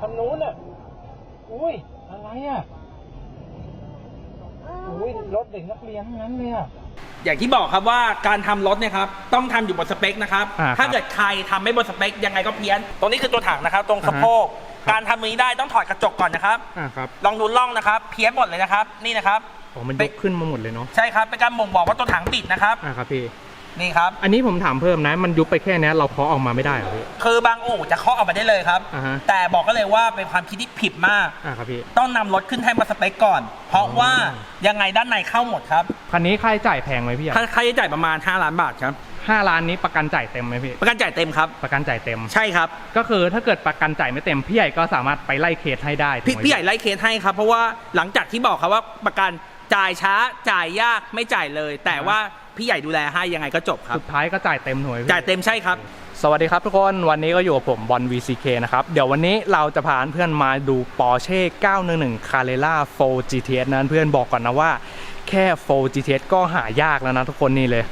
ทางนู้นอะ อุ้ย อะไรอะอ้าวอุ้ยรถเด็กนักเรียนทั้งนั้นเลยอะ อย่างที่บอกครับว่าการทำรถเนี่ยครับต้องทำอยู่บนสเปคนะครับ อ่าครับถ้าเกิดใครทำไม่บนสเปคยังไงก็เพี้ยน ตรงนี้คือตัวถังนะครับ ตรงสะโพก ครับ การทำตรงนี้ได้ต้องถอดกระจกก่อนนะครับ อ่าครับลองดูล่องนะครับ เพี้ยนหมดเลยนะครับ นี่นะครับ อ๋อมันยกขึ้นมาหมดเลยเนาะใช่ครับ เป็นการบ่งบอกว่าตัวถังบิดนะครับ อ่าครับพี่ นี่ครับ อันนี้ผมถามเพิ่มนะ มันยุบไปแค่เนี้ยเราเคาะออกมาไม่ได้เหรอพี่ คือบางอู่จะเคาะออกมาได้เลยครับ อ่าฮะแต่บอกก็เลยว่าเป็นความคิดที่ผิดมาก อ่าครับพี่ ต้องนำรถขึ้นแท่นบนสเปคก่อน เพราะว่ายังไงด้านในเข้าหมดครับคันนี้ค่าใช้จ่ายแพงไหมพี่อะค่าค่าใช้จ่ายประมาณ 5 ล้านบาทครับ ห้าล้านนี้ประกันจ่ายเต็มไหมพี่ ประกันจ่ายเต็มครับ ประกันจ่ายเต็ม ใช่ครับ ก็คือถ้าเกิดประกันจ่ายไม่เต็มพี่ใหญ่ก็สามารถไปไล่เคสให้ได้พี่ถูกไมพี่ใหญ่ไล่เคสให้ครับ เพราะว่าหลังจากที่บอกครับว่าประกัน จ่ายช้าจ่ายยากไม่จ่ายเลย แต่ว่าพี่ใหญ่ดูแลให้ยังไงก็จบครับ สุดท้ายก็จ่ายเต็มหน่วยพี่จ่ายเต็มใช่ครับ สวัสดีครับทุกคนวันนี้ก็อยู่กับผมบอล VCK นะครับ เดี๋ยววันนี้เราจะพาเพื่อนมาดู Porsche 911 Carrera 4 GTS นั้นเพื่อนบอกก่อนนะว่าแค่ 4 GTS ก็หายากแล้วนะทุกคนนี่เลย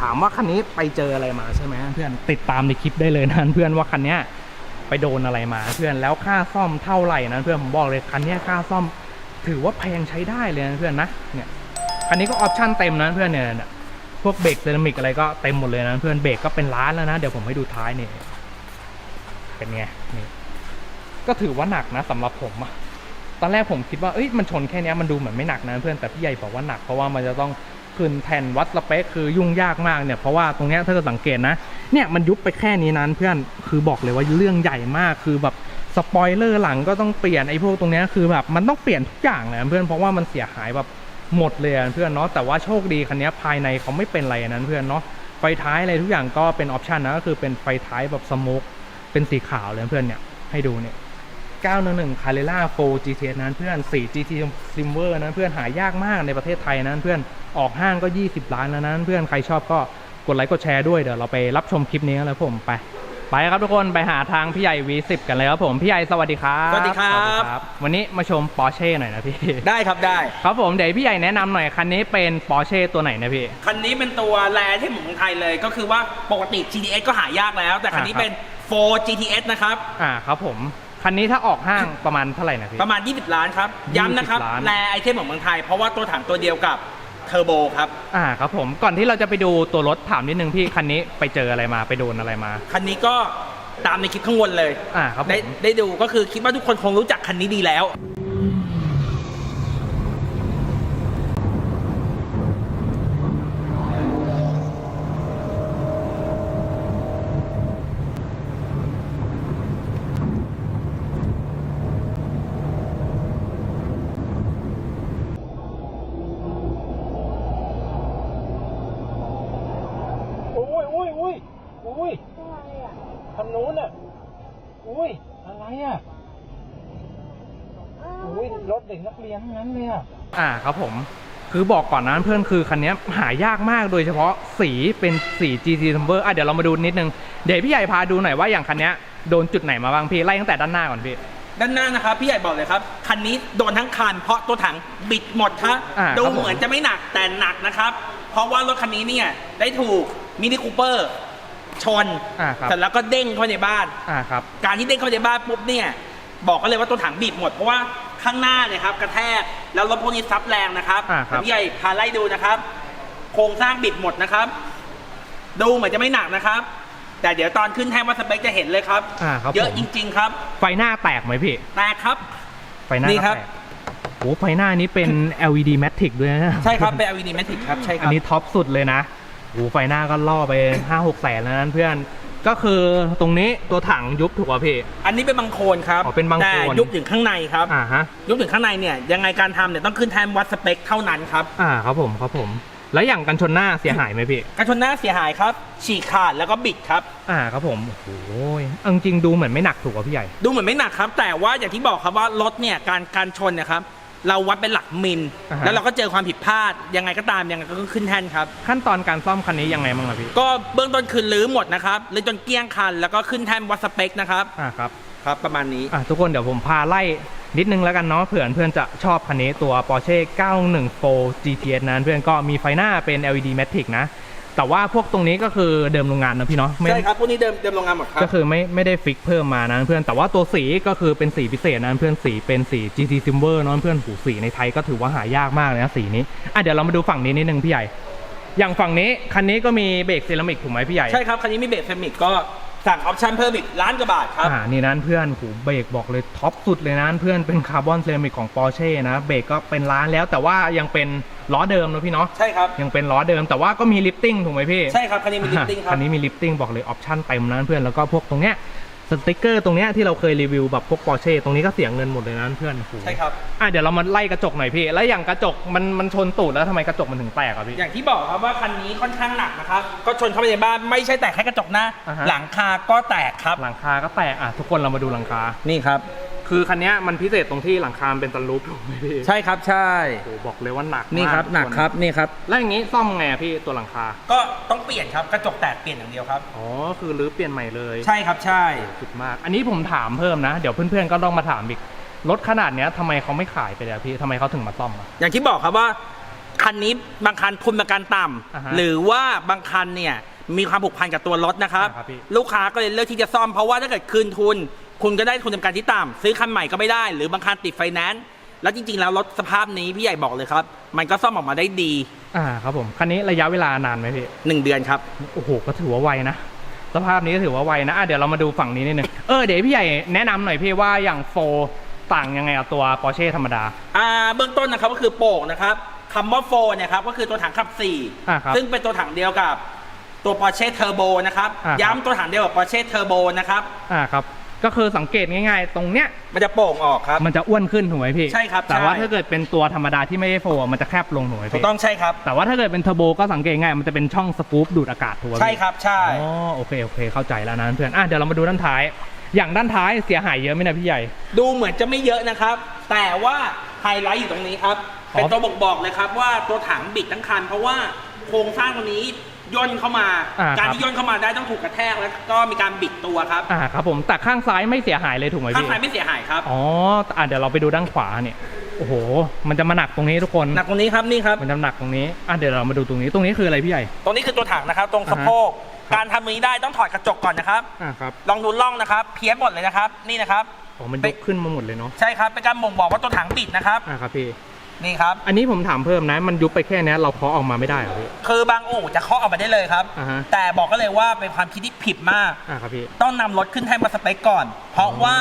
ถามว่าคันนี้ไปเจออะไรมาใช่ไหมเพื่อนติดตามในคลิปได้เลยนะเพื่อนว่าคันเนี้ยไปโดนอะไรมาเพื่อนแล้วค่าซ่อมเท่าไหร่นะเพื่อนผมบอกเลยคันเนี้ยค่าซ่อม ถือว่าแพงใช้ได้เลยนะเพื่อนนะเนี่ยคันนี้ก็ออปชั่นเต็มนะเพื่อนเนี่ยพวกเบรกเซรามิกอะไรก็เต็มหมดเลยนะเพื่อนเบรกก็เป็นล้านแล้วนะ เดี๋ยวผมให้ดูท้ายเนี่ยเป็นไงนี่ก็ถือว่าหนักนะสำหรับผมอะตอนแรกผมคิดว่าเอ้ยมันชนแค่นี้มันดูเหมือนไม่หนักนะเพื่อนแต่พี่ใหญ่บอกว่าหนักเพราะว่ามันจะต้องขึ้นแผ่นวัดสเปคคือยุ่งยากมากเนี่ยเพราะว่าตรงเนี้ยถ้าเกิดสังเกตนะเนี่ยมันยุบไปแค่นี้นั้นเพื่อนคือบอกเลยว่าเรื่องใหญ่มากคือแบบ สปอยเลอร์หลังก็ต้องเปลี่ยนไอ้พวกตรงนี้คือแบบมันต้องเปลี่ยนทุกอย่างเลยเพื่อนเพราะว่ามันเสียหายแบบหมดเลยเพื่อนเนาะแต่ว่าโชคดีคันนี้ภายในเขาไม่เป็นไรนั้นเพื่อนเนาะไฟท้ายอะไรทุกอย่างก็เป็นออปชันนะก็คือเป็นไฟท้ายแบบสโมกเป็นสีขาวเลยเพื่อนเนี่ยให้ดูเนี่ย911 Carrera 4 GTS นั้นเพื่อน 4 GT Silver นั้นเพื่อนหายากมากในประเทศไทยนั้นเพื่อนออกห้างก็ 20 ล้านแล้วนั้นเพื่อนใครชอบก็กดไลค์กดแชร์ด้วยเดี๋ยวเราไปรับชมคลิปนี้กันเลยผมไป ไปครับทุกคนไปหาทางพี่ใหญ่ V10 กันเลยครับผมพี่ใหญ่สวัสดีครับสวัสดีครับบวันนี้มาชม Porsche หน่อยนะพี่ ได้ครับได้ ครับผมเดี๋ยวพี่ใหญ่แนะนำหน่อยคันนี้เป็น Porsche ตัวไหนนะพี่ คันนี้เป็นตัวแรที่ของไทยเลยก็คือว่าปกติ GTS ก็หายากแล้ว แต่คันนี้อ่าครับเป็น4 GTS นะครับ อ่าครับผมคันนี้ถ้าออกห้างประมาณเท่าไหร่นะพี่ ประมาณ 20 ล้านครับ ย้ำนะครับ20ล้านแรไอเทมของเมืองไทย เพราะว่าตัวถังตัวเดียวกับ เทอร์โบครับ อ่าครับผมก่อนที่เราจะไปดูตัวรถถามนิดนึงพี่คันนี้ไปเจออะไรมาไปโดนอะไรมา คันนี้ก็ตามในคลิปข้างบนเลยอ่าครับผได้มได้ดูก็คือคิดว่าทุกคนคงรู้จักคันนี้ดีแล้ว อุ้ยอุ้ยอุ้ยอุ้ย อะไรอะ ทางนู้นอะ อุ้ย อะไรอะ อ้าว อุ้ย รถ เด็กนักเรียนทั้งนั้นเลยอะอ่าครับผมคือบอกก่อนนะเพื่อนคือคันนี้หายากมากโดยเฉพาะสีเป็นสี GT Timber อะเดี๋ยวเรามาดูนิดนึง เดี๋ยวพี่ใหญ่พาดูหน่อยว่าอย่างคันนี้โดนจุดไหนมาบ้างพี่ไล่ตั้งแต่ด้านหน้าก่อนพี่ด้านหน้านะครับพี่ใหญ่บอกเลยครับคันนี้โดนทั้งคันเพราะตัวถังบิดหมดครับอ่าดูครับผมเหมือนจะไม่หนักแต่หนักนะครับ เพราะว่ารถคันนี้เนี่ยได้ถูกมินิคูเปอร์ชนอ่าครับเสร็จแล้วก็เด้งเข้าในบ้านอ่าครับการที่เด้งเข้าในบ้านปุ๊บเนี่ยบอกกันเลยว่าตัวถังบีบหมดเพราะว่า ข้างหน้าเนี่ยครับกระแทกแล้วรถพวกนี้ซับแรงนะครับอ่าครับแต่พี่ใหญ่พาไล่ดูนะครับ โครงสร้างบิดหมดนะครับ ดูเหมือนจะไม่หนักนะครับ แต่เดี๋ยวตอนขึ้นแท่งวัดสเปคจะเห็นเลยครับ อ่าครับเยอะผม จริง ๆ ครับไฟหน้าแตกไหมพี่ แต่ครับ ไฟหน้านี่ก็ครับ แตกโอ้ไฟหน้านี้เป็น LED Matic ด้วยนะใช่ครับเป็น LED Matic ครับใช่คอัรันบนี้ท็อปสุดเลยนะโอ้ไฟหน้าก็ล่อไป 5 6แสนแล้วนั้นเพื่อน ก็คือตรงนี้ตัวถังยุบถูกป่ะพี่ อันนี้เป็นบางโคลนครับอ๋อเป็นบางโคลน แต่ยุบถึงข้างในครับ อ่าฮะ ยุบถึงข้างในเนี่ยยังไงการทำเนี่ยต้องขึ้นแท่นวัดสเปคเท่านั้นครับอ่าครับผมครับผม แล้วอย่างกันชนหน้าเสียหายไหมพี่ กระชนหน้าเสียหายครับ ฉีกขาดแล้วก็บิดครับ อ่าครับผมโอ้โหเอาจริงๆดูเหมือนไม่หนักถูกป่ะพี่ใหญ่ ดูเหมือนไม่หนักครับ แต่ว่าอย่างที่บอกครับว่ารถเนี่ยการการชนเนะครับ เราวัดเป็นหลักมิล อ่าฮะ แล้วเราก็เจอความผิดพลาดยังไงก็ตามยังไงก็ขึ้นแท่นครับ ขั้นตอนการซ่อมคันนี้ยังไงบ้างล่ะพี่ก็เบื้องต้นคือรื้อหมดนะครับรื้อจนเกลี้ยงคัน แล้วก็ขึ้นแท่นวัดสเปคนะครับอ่าครับครับ ประมาณนี้ อะทุกคนเดี๋ยวผมพาไล่นิดนึงแล้วกันเนาะเผื่อเพื่อนจะชอบคันนี้ตัว Porsche 914 GTS นั้นเพื่อนก็มีไฟหน้าเป็น LED Matic นะ แต่ว่าพวกตรงนี้ก็คือเดิมโรงงานนะพี่เนาะไม่ใช่ครับพวกนี้เดิมเดิมโรงงานหมดครับ ก็คือไม่ไม่ได้ฟิกเพิ่มมานะเพื่อนแต่ว่าตัวสีก็คือเป็นสีพิเศษนะเพื่อนสีเป็นสี GT Silver เนอะเพื่อนหูสีในไทยก็ถือว่าหายากมากเลยนะสีนี้อะเดี๋ยวเรามาดูฝั่งนี้นิดนึงพี่ใหญ่ อย่างฝั่งนี้คันนี้ก็มีเบรกเซรามิกถูกไหมพี่ใหญ่ใช่ครับคันนี้มีเบรกเซรามิกก็สั่งออปชั่นเพิ่มอีกล้านกว่าบาทครับอ่านี่นั้นเพื่อนหูเบรกบอกเลยท็อปสุดเลยนะเพื่อนเป็นคาร์บอนเซรามิกของ Porsche นะเบรกก็เป็นล้านแล้วแต่ว่ายังเป็น ล้อเดิมนะพี่เนาะใช่ครับยังเป็นล้อเดิมแต่ว่าก็มีลิฟติ้งถูกไหมพี่ใช่ครับคันนี้มีลิฟติ้งครับคันนี้มีลิฟติ้งบอกเลยออปชั่นเต็มนะเพื่อนแล้วก็พวกตรงเนี้ยสติกเกอร์ตรงเนี้ยที่เราเคยรีวิวแบบพวก Porsche ตรงนี้ก็เสียเงินหมดเลยนะเพื่อนโอ้โหใช่ครับอะเดี๋ยวเรามาไล่กระจกหน่อยพี่ แล้วอย่างกระจกมันมันชนตูดแล้วทำไมกระจกมันถึงแตกอะพี่อย่างที่บอกครับว่าคันนี้ค่อนข้างหนักนะครับก็ชนเข้าไปในบ้านไม่ใช่แตกแค่กระจกหน้าอ่าฮะหลังคาก็แตกครับหลังคาก็แตกอะทุกคนเรามาดูหลังคานี่ครับ คือคันเนี้ยมันพิเศษตรงที่หลังคามันเป็นตันรูปถูกไหมพี่ใช่ครับใช่โอ้โหบอกเลยว่าหนักนี่ครับมากหนักครับนี่ครับ แล้วอย่างงี้ซ่อมไงอะพี่ตัวหลังคา ก็ต้องเปลี่ยนครับกระจกแตกเปลี่ยนอย่างเดียวครับอ๋อคือรื้อเปลี่ยนใหม่เลย ใช่ครับใช่สุดมาก อันนี้ผมถามเพิ่มนะ เดี๋ยวเพื่อนๆก็ต้องมาถามอีกรถขนาดเนี้ยทำไมเขาไม่ขายไปเลยอะพี่ทำไมเขาถึงมาซ่อมอะอย่างที่บอกครับว่าคันนี้บางคันทุนประกันต่อ่าฮะำหรือว่าบางคันเนี่ยมีความผูกพันกับตัวรถนะครับอ่าครับพี่ลูกค้าก็เลยเลือกที่จะซ่อมเพราะว่าถ้าเกิดคืนทุน คุณก็ได้ทุนประกันที่ต่ำซื้อคันใหม่ก็ไม่ได้ หรือบางคันติดไฟแนนซ์แล้วจริงๆ แล้วรถสภาพนี้พี่ใหญ่บอกเลยครับ มันก็ซ่อมออกมาได้ดีอ่าครับผมคันนี้ระยะเวลานานไหมพี่หนึ่งเดือนครับโอ้โหก็ถือว่าไวนะสภาพนี้ก็ถือว่าไวนะอะเดี๋ยวเรามาดูฝั่งนี้นิดนึงเออเดี๋ยวพี่ใหญ่แนะนำหน่อยพี่ว่าอย่างโฟต่างยังไงกับตัว Porsche ธรรมดาอ่าเบื้องต้นนะครับก็คือโป่งนะครับคำว่าโฟเนี่ยครับก็คือตัวถังขับอ่าครับ4ซึ่งเป็นตัวถังเดียวกับตัว Porsche Turbo นะครับอ่าครับย้ำตัวถังเดียวกับ Porsche Turbo นะครับอ่าครับ ก็คือสังเกตง่ายๆ ตรงเนี้ยมันจะโป่งออกครับ มันจะอ้วนขึ้นถูกไหมพี่ใช่ครับแต่ว่าใช่ ถ้าเกิดเป็นตัวธรรมดาที่ไม่ใช่โฟมันจะแคบลงถูกไหมถูกพี่ต้องใช่ครับ แต่ว่าถ้าเกิดเป็นเทอร์โบก็สังเกตง่ายมันจะเป็นช่องสกู๊ปดูดอากาศถูกไหมพี่ ใช่ครับใช่ อ๋อโอเคโอเคเข้าใจแล้วนะเพื่อนอะเดี๋ยวเรามาดูด้านท้าย อย่างด้านท้ายเสียหายเยอะไหมเนะพี่ใหญ่ ดูเหมือนจะไม่เยอะนะครับ แต่ว่าไฮไลท์อยู่ตรงนี้ครับอ๋อเป็นตัวบอกบอกเลยครับว่าตัวถังบิดทั้งคัน เพราะว่าโครงสร้างตรงนี้ ย่นเข้ามา อ่าการครับที่ย่นเข้ามาได้ต้องถูกกระแทกแล้วก็มีการบิดตัวครับอ่าครับผมแต่ข้างซ้ายไม่เสียหายเลยถูกไหมข้างพี่ซ้ายไม่เสียหายครับอ๋ออะเดี๋ยวเราไปดูด้านขวาเนี่ยโอ้โห มันจะมาหนักตรงนี้ทุกคนหนักตรงนี้ครับนี่ครับ มันจะหนักตรงนี้อะเดี๋ยวเรามาดูตรงนี้ตรงนี้คืออะไรพี่ใหญ่ ตรงนี้คือตัวถังนะครับ ตรงสะโพกอ่าฮะการทำตรงนี้ได้ต้องถอดกระจกก่อนนะครับ อ่าครับลองดูล่องนะครับ เพี้ยนหมดเลยนะครับ นี่นะครับ อ๋อมันยกขึ้นมาหมดเลยเนาะใช่ครับ เป็นการบ่งบอกว่าตัวถังบิดนะครับ อ่าครับพี่ นี่ครับ อันนี้ผมถามเพิ่มนะ มันยุบไปแค่เนี้ยเราเคาะออกมาไม่ได้เหรอพี่ คือบางอู่จะเคาะออกมาได้เลยครับ อ่าฮะ แต่บอกก็เลยว่าเป็นความคิดที่ผิดมาก อ่าครับพี่ ต้องนำรถขึ้นแท่นมาสเปคก่อน เพราะว่า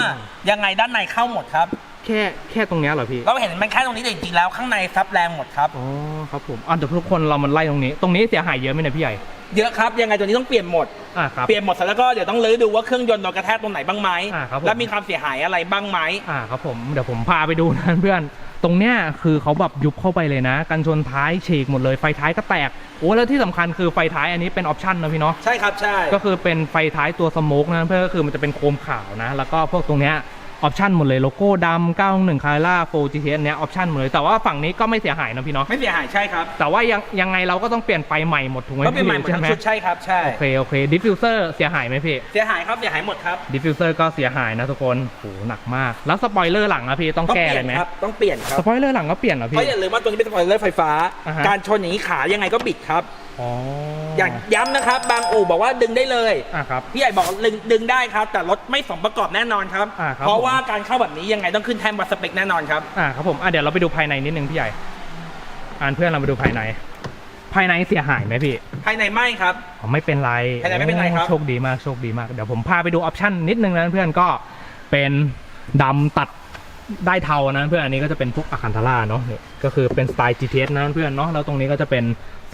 ยังไงด้านในเข้าหมดครับ แค่แค่ตรงเนี้ยเหรอพี่ เราเห็นมันแค่ตรงนี้แต่จริงๆแล้วข้างในซับแรงหมดครับ อ๋อครับผมอะเดี๋ยวทุกคนเรามันไล่ตรงนี้ ตรงนี้เสียหายเยอะไหมเนี่ยพี่ใหญ่ เยอะครับ ยังไงตัวนี้ต้องเปลี่ยนหมด อ่าครับ เปลี่ยนหมดเสร็จแล้วก็เดี๋ยวต้องรื้อดูว่าเครื่องยนต์โดนกระแทกตรงไหนบ้างไหมอ่าครับผม แล้วมีความเสียหายอะไรบ้างไหม อ่าครับผม เดี๋ยวผมพาไปดูนะเพื่อน ตรงเนี้ยคือเขาแบบยุบเข้าไปเลยนะ กันชนท้ายฉีกหมดเลยไฟท้ายก็แตกโอ้แล้วที่สำคัญคือไฟท้ายอันนี้เป็นออปชั่นนะพี่เนาะใช่ครับใช่ก็คือเป็นไฟท้ายตัวสโมกนะเพื่อนก็คือมันจะเป็นโคมขาวนะ แล้วก็พวกตรงเนี้ย ออปชั่นหมดเลยโลโก้ดำ911 c a r r a 4 GTS เนี้ยออปชั่นหมดเลยแต่ว่าฝั่งนี้ก็ไม่เสียหายนะพี่เนาะไม่เสียหายใช่ครับแต่ว่ายังยังไงเราก็ต้องเปลี่ยนไฟใหม่หมดถูกไหมก็เป็นใหม่หมดใช่ทั้ไหมงชุดใช่ครับใช่โอเคโอเคดิฟฟิวเซอร์เสียหายไหมพี่เสียหายครับเสียหายหมดครับดิฟฟิวเซอร์ก็เสียหายนะทุกคนโหหนักมาก แล้วสปอยเลอร์หลังอะพี่ต้องต้องแก้เปอะไรลี่ยนไหมครับต้องเปลี่ยนครับสปอยเลอร์หลังก็เปลี่ยนเหรอเพพี่ราะอย่าลืมว่าตัวนี้เป็นสปอยเลอร์ไฟฟ้าอ่าฮะการชนอย่างนี้ขายังไงก็บิดครับ อ๋อออย่างย้ำนะครับ บางอู่บอกว่าดึงได้เลย อะครับ พี่ใหญ่บอกดึงดึงได้ครับ แต่รถไม่สมประกอบแน่นอนครับ อ่าครับเพราะผม ว่าการเข้าแบบนี้ยังไงต้องขึ้นแทนวัดสเปคแน่นอนครับ อ่าครับผมอะเดี๋ยวเราไปดูภายในนิดนึงพี่ใหญ่อ่านเพื่อนเราไปดูภายใน ภายในเสียหายไหมพี่ภายในไม่ครับ อ๋อไม่เป็นไรภายในไม่เป็นไรครับ โชคดีมากโชคดีมากเดี๋ยวผมพาไปดูออปชั่นนิดนึงนะเพื่อนก็เป็นดำตัด ได้เทานะเพื่อนอันนี้ก็จะเป็นพวกอาคันทาร่าเนาะนี่ก็คือเป็นสไตล์ GTS นะเพื่อนเนาะแล้วตรงนี้ก็จะเป็น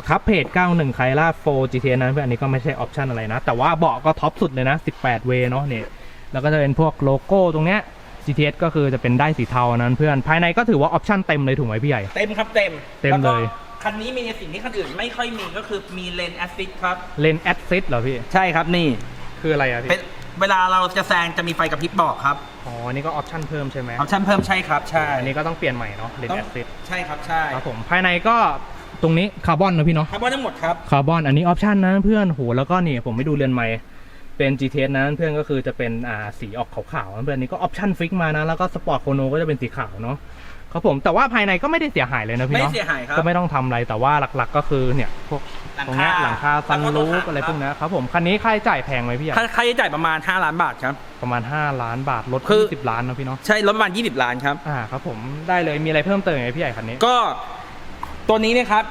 คัพเพจ91ไคล่า4 GTS นะเพื่อนอันนี้ก็ไม่ใช่ออปชั่นอะไรนะ แต่ว่าเบาะก็ท็อปสุดเลยนะ 18 เวย์เนาะนี่แล้วก็จะเป็นพวกโลโก้ตรงเนี้ย GTS ก็คือจะเป็นได้สีเทานั้นเพื่อนภายในก็ถือว่าออปชั่นเต็มเลยถูกไหมพี่ใหญ่ เต็มครับเต็มเต็มแล้วก็เลยคันนี้มีสิ่งที่คันอื่นไม่ค่อยมีก็คือมีเลนแอสซิสครับเลนแอดซิสเหรอพี่ ใช่ครับนี่คืออะไรอะพี่ เป็นเวลาเราจะแซงจะมีไฟกระพริบบอกครับอ๋ออันนี้ก็ออปชั่นเพิ่มใช่ไหมออปชั่นเพิ่มใช่ครับใช่อันนี้ก็ต้องเปลี่ยนใหม่เนาะเลนต้องแอดซิสใช่ครับใช่ครับผมภายในก็ตรงนี้คาร์บอนนะพี่เนาะคาร์บอนทั้งหมดครับคาร์บอนอันนี้ออปชันนะเพื่อนโหแล้วก็นี่ผมไม่ดูเรือนใหม่เป็น GTS นะเพื่อนก็คือจะเป็นอ่าสีออกขาวๆนะเพื่อนอันนี้ก็ออปชันฟิกมานะแล้วก็สปอร์ตโคโนก็จะเป็นสีขาวเนาะ ครับผมแต่ว่าภายในก็ไม่ได้เสียหายเลยนะพี่ไม่เนาะเสียหายครับ ก็ไม่ต้องทำอะไรแต่ว่าหลักๆ ก็คือเนี่ยพวกหลังตรงเนี้ยคาหลังคาซันแล้วก็ตัวรูฟถังอะไรครับพวกเนี้ยครับผมคันนี้ค่าใช้จ่ายแพงไหมพี่ใหญ่ค่าค่าใช้จ่ายประมาณ 5 ล้านบาทครับ ประมาณ 5 ล้านบาทรถคือ20ล้านนะพี่เนาะใช่รถประมาณ 20 ล้านครับ อ่าครับผมได้เลยมีอะไรเพิ่มเติมไหมพี่ใหญ่คันนี้ก็ตัวนี้นะครับ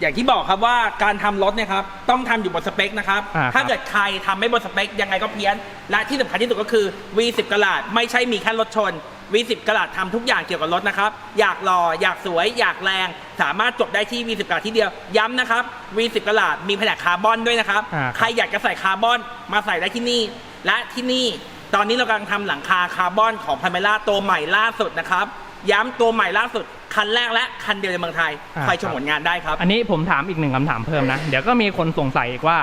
อย่างที่บอกครับว่าการทำรถเนี่ยครับต้องทำอยู่บนสเปคนะครับ อ่าครับ ถ้าเกิดใครทำไม่บนสเปคยังไงก็เพี้ยน และที่สำคัญที่สุดก็คือ V10 กะลาดไม่ใช่มีแค่รถชน V10 กะลาดทำทุกอย่างเกี่ยวกับรถนะครับ อยากหล่ออยากสวย อยากแรง สามารถจบได้ที่ V10 กะลาดที่เดียว ย้ำนะครับ V10 กะลาดมีแผนกคาร์บอนด้วยนะครับ อ่าครับ ใครอยากจะใส่คาร์บอนมาใส่ได้ที่นี่ และที่นี่ตอนนี้เรากำลังทำหลังคาคาร์บอนของพาเมล่าตัวใหม่ล่าสุดนะครับ ย้ำตัวใหม่ล่าสุด คันแรกและคันเดียวในเมืองไทย อ่า ใครชมผลงานได้ครับ อันนี้ผมถามอีกหนึ่งคำถามเพิ่มนะ เดี๋ยวก็มีคนสงสัยอีกว่า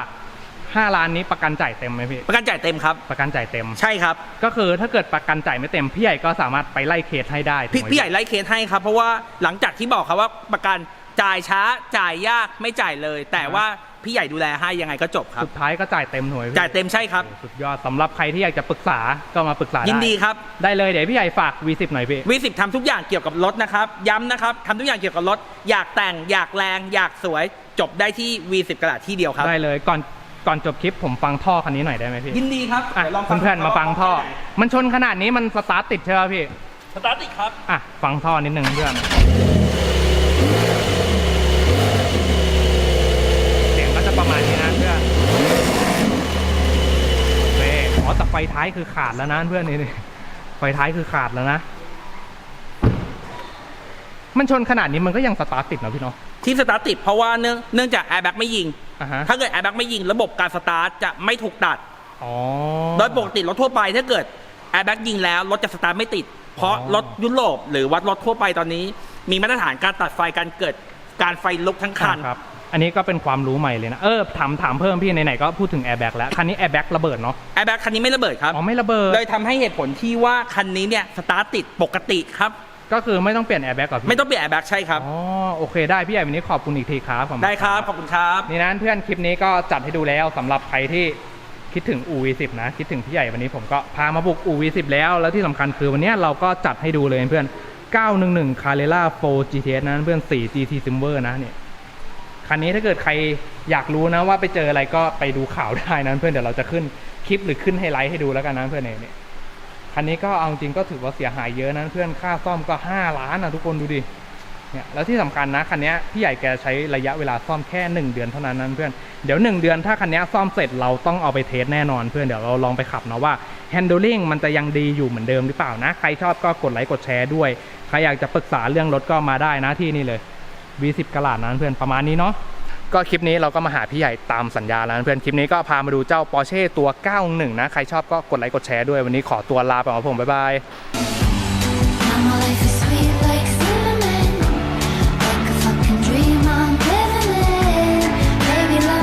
5ล้านนี้ประกันจ่ายเต็มไหมพี่ประกันจ่ายเต็มครับ ประกันจ่ายเต็ม ใช่ครับ ก็คือถ้าเกิดประกันจ่ายไม่เต็มพี่ใหญ่ก็สามารถไปไล่เคสให้ได้พี่ถูกไมพี่ใหญ่ไล่เคสให้ครับ เพราะว่าหลังจากที่บอกครับว่าประกันจ่ายช้าจ่ายยากไม่จ่ายเลย แต่ว่าพี่ใหญ่ดูแลให้ยังไงก็จบครับสุดท้ายก็จ่ายเต็มหน่วยพี่จ่ายเต็มใช่ครับสุดยอดสำหรับใครที่อยากจะปรึกษาก็มาปรึกษาได้ยินดีครับได้เลยเดี๋ยวพี่ใหญ่ฝาก V10 หน่อยพี่วีสิบทำทุกอย่างเกี่ยวกับรถนะครับย้ำนะครับทำทุกอย่างเกี่ยวกับรถอยากแต่งอยากแรง อยากสวยจบได้ที่ V10 กระดาษที่เดียวครับได้เลยก่อน ก่อนจบคลิปผมฟังท่อคันนี้หน่อยได้ไหมพี่ยินดีครับอะดี๋ยวลองเพื่อนๆมาฟังท่อ มันชนขนาดนี้มันสตาร์ทติดใช่ไหมพี่สตาร์ทติดครับ อะฟังท่อนิดนึงเพื่อนเสียงก็จะประมาณนี้นะเพื่อนโอเคอ๋อแต่ไฟท้ายคือขาดแล้วนะเพื่อนนี่นี่ไฟท้ายคือขาดแล้วนะ มันชนขนาดนี้มันก็ยังสตาร์ทติดนะพี่เนาะ ที่สตาร์ทติดเพราะว่าเนื่องเนื่องจากแอร์แบ็กไม่ยิง อะฮะ ถ้าเกิดแอร์แบ็กไม่ยิงระบบการสตาร์ทจะไม่ถูกตัด อ๋อ โดยปกติรถทั่วไปถ้าเกิดแอร์แบ็กยิงแล้วรถจะสตาร์ทไม่ติด เพราะอ๋อ รถยุโรปหรือวัดรถทั่วไปตอนนี้ มีมาตรฐานการตัดไฟการเกิดการไฟลุกทั้งคัน ครับ อันนี้ก็เป็นความรู้ใหม่เลยนะ เออ ถามถามเพิ่มพี่ไหนๆก็พูดถึงแอร์แบ็กแล้ว คันนี้แอร์แบ็กระเบิดเนาะ แอร์แบ็กคันนี้ไม่ระเบิดครับ อ๋อไม่ระเบิดเลยทำให้เหตุผลที่ว่าคันนี้เนี่ยสตาร์ทติดปกติครับ ก็คือไม่ต้องเปลี่ยนแอร์แบ็กก่อนพี่ไม่ต้องเปลี่ยนแอร์แบ็กใช่ครับ อ๋อโอเคได้พี่ใหญ่วันนี้ขอบคุณอีกทีครับผมได้ครับ ขอบคุณครับ นี่นะเพื่อนคลิปนี้ก็จัดให้ดูแล้วสำหรับใครที่คิดถึง UV10 นะ คิดถึงพี่ใหญ่วันนี้ผมก็พามาบุก UV10 แล้ว แล้วที่สำคัญคือวันนี้เราก็จัดให้ดูเลยเพื่อน 911 Carrera 4 GTS นะเพื่อน 4 GT Silver นะเนี่ยคันนี้ถ้าเกิดใครอยากรู้นะว่าไปเจออะไรก็ไปดูข่าวได้นะเพื่อนเดี๋ยวเราจะขึ้นคลิปหรือขึ้นไฮไลท์ให้ดูแล้วกันนะเพื่อนเนี่ยเนี่ย คันนี้ก็เอาจริงก็ถือว่าเสียหายเยอะนะเพื่อนค่าซ่อมก็ 5 ล้านนะทุกคนดูดิเนี่ยแล้วที่สำคัญนะคันนี้พี่ใหญ่แกใช้ระยะเวลาซ่อมแค่ 1 เดือนเท่านั้นนะเพื่อนเดี๋ยว 1 เดือนถ้าคันนี้ซ่อมเสร็จเราต้องเอาไปเทสแน่นอนเพื่อนเดี๋ยวเราลองไปขับนะว่า handling มันจะยังดีอยู่เหมือนเดิมหรือเปล่านะ ใครชอบก็กดไลค์กดแชร์ด้วย ใครอยากจะปรึกษาเรื่องรถก็มาได้นะที่นี่เลย V10 กระลาดนั้นเพื่อนประมาณนี้เนาะ ก็คลิปนี้เราก็มาหาพี่ใหญ่ตามสัญญาแล้วเพื่อนคลิปนี้ก็พามาดูเจ้าปอร์เช่ตัว 91 นะ ใครชอบก็กดไลค์กดแชร์ด้วยวันนี้ขอตัวลาไปก่อนผมบ๊ายบาย